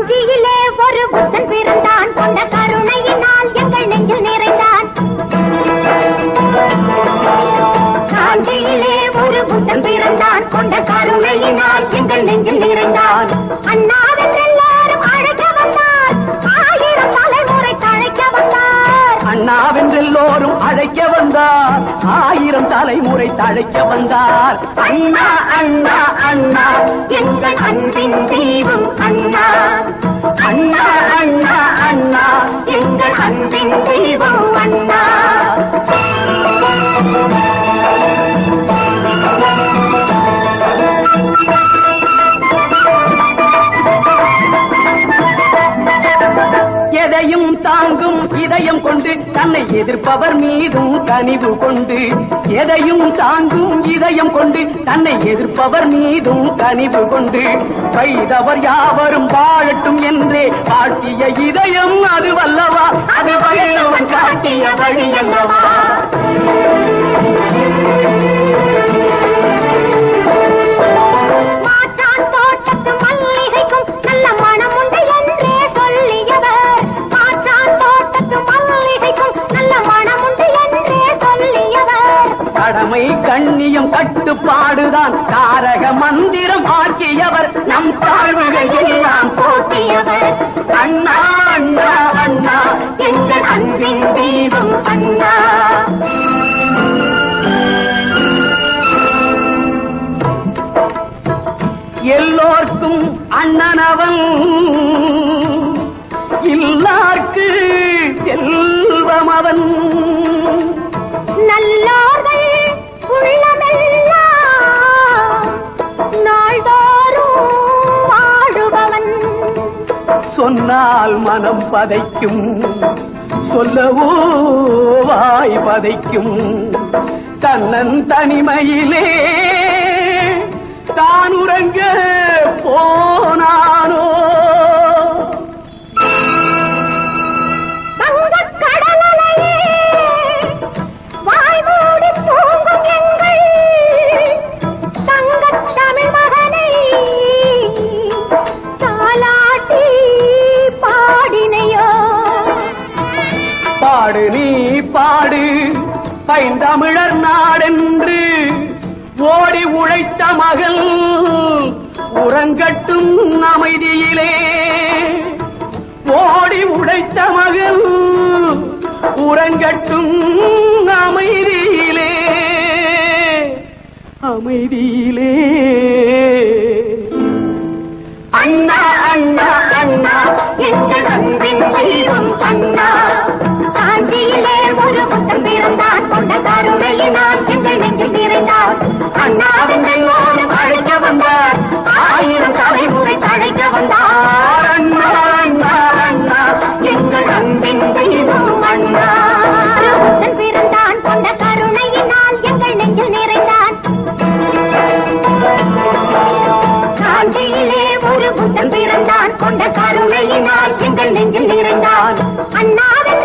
காஞ்சியிலே ஒரு புத்தன் பிறந்தான். கொண்ட கருணையினால் எங்கள் நெஞ்சில் நிறைந்தான். காஞ்சியிலே ஒரு புத்தன் பிறந்தான். கொண்ட கருணையினால் எங்கள் நெஞ்சில் நிறைந்தான். அண்ணாவின் எல்லாரும் அழைக்க வந்தார். ஆயிரம் தலைமுறை தழைக்க வந்தார். அண்ணாவென்றெல்லோரும் அழைக்க வந்தார். ஆயிரம் தலைமுறை தழைக்க வந்தார். அண்ணா அண்ணா அண்ணா. எங்கள் அன்பின் தெய்வம் அண்ணா. எங்கள் அன்பின் தெய்வம் எதையும் தாங்கும் இதயம் கொண்டு தன்னை எதிர்ப்பவர் மீதும் கனிவு கொண்டு. எதையும் தாங்கும் இதயம் கொண்டு தன்னை எதிர்ப்பவர் மீதும் கனிவு கொண்டு. வைதவர் யாவரும் வாழட்டும் என்றே காட்டிய இதயம் அது வல்லவா? அது வல்லவன் காட்டிய வழி அல்லவா? கண்ணியம் கட்டுப்பாடுதான் தாரக மந்திரம் ஆக்கியவர் நம் தாழ்வுகள் எல்லாம் போக்கியவர் அண்ணா அண்ணா அண்ணா எங்கள் அன்பின் தீபம் அண்ணா. எல்லோர்க்கும் அண்ணனவன். சொன்னால் மனம் பதைக்கும். சொல்லவோ வாய் பதைக்கும். தன்னன் தனிமையிலே தான் உறங்க போ பாடு நீ பாடு. பைந்தமிழர் நாடென்று ஓடி உழைத்த மகள் உறங்கட்டும் அமைதியிலே. ஓடி உழைத்த மகள் உறங்கட்டும் அமைதியிலே. அமைதியிலே. அண்ணா அண்ணா அண்ணா எங்கள் அன்பின் தெய்வம் அண்ணா. காஞ்சியிலே பிறந்தான் கொண்ட கருணையினால் எங்கள் நெஞ்சில் இருந்தான் அண்ணாவின்